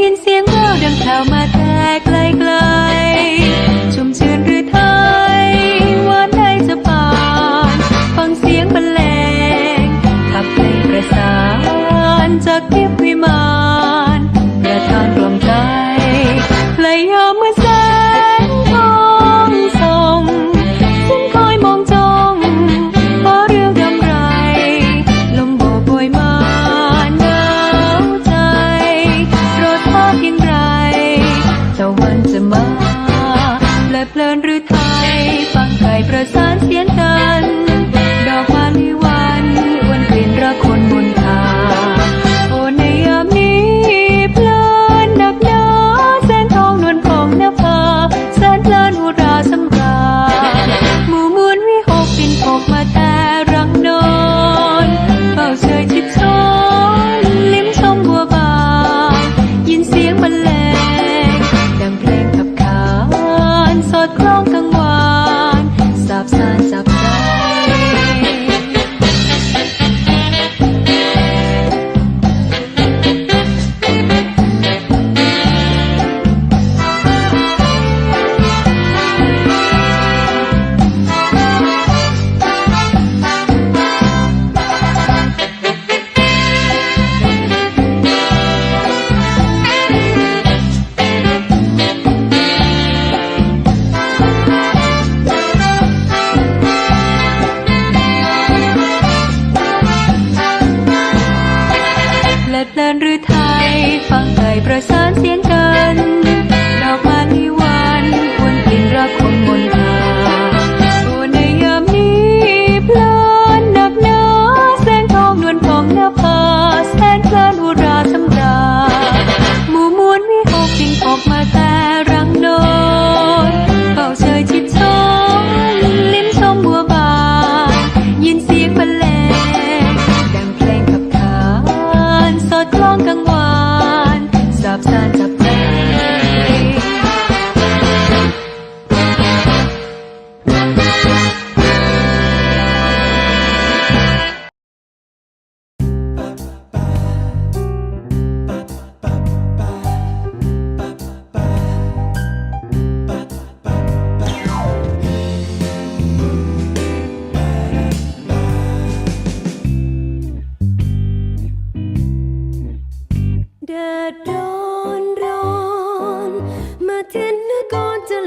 ยินเสียงเแววดังแผ่วมาแต่ไกล ไก่ป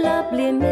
lovely